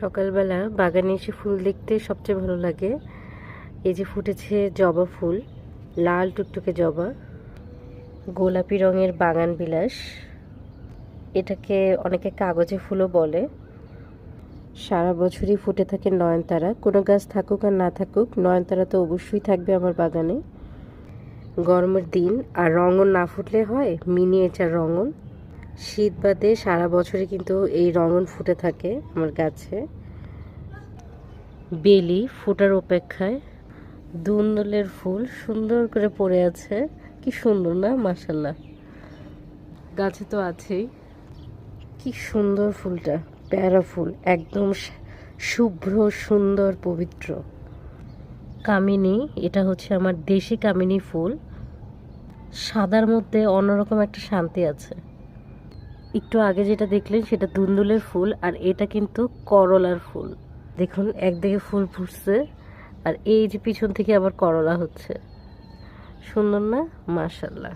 সকালবেলা বাগানে এসে ফুল দেখতে সবচেয়ে ভালো লাগে। এই যে ফুটেছে জবা ফুল, লাল টুকটুকে জবা, গোলাপি রঙের বাগান বিলাস। এটাকে অনেকে কাগজে ফুলও বলে। সারা বছরই ফুটে থাকে নয়নতারা। কোনো গাছ থাকুক আর না থাকুক, নয়নতারা তো অবশ্যই থাকবে আমার বাগানে। গরমের দিন, আর রঙন না ফুটলে হয়, মিনিয়েচার রঙন শীত বাদে সারা বছরে কিন্তু এই রঙন ফুটে থাকে আমার গাছে। বেলি ফুটার অপেক্ষায় দুন্দলের ফুল সুন্দর করে পড়ে আছে। কি সুন্দর না মাসাল্লাহ গাছে তো আছেই। কি সুন্দর ফুলটা, প্যারা ফুল, একদম শুভ্র, সুন্দর, পবিত্র। কামিনী, এটা হচ্ছে আমার দেশি কামিনী ফুল। সাদার মধ্যে অন্যরকম একটা শান্তি আছে। একটু আগে যেটা দেখলেন সেটা দুন্দুলের ফুল আর এটা কিন্তু করলার ফুল। দেখুন, একদিকে ফুল ফুটছে আর এই যে পিছন থেকে আবার করলা হচ্ছে। সুন্দর না? মাশাল্লাহ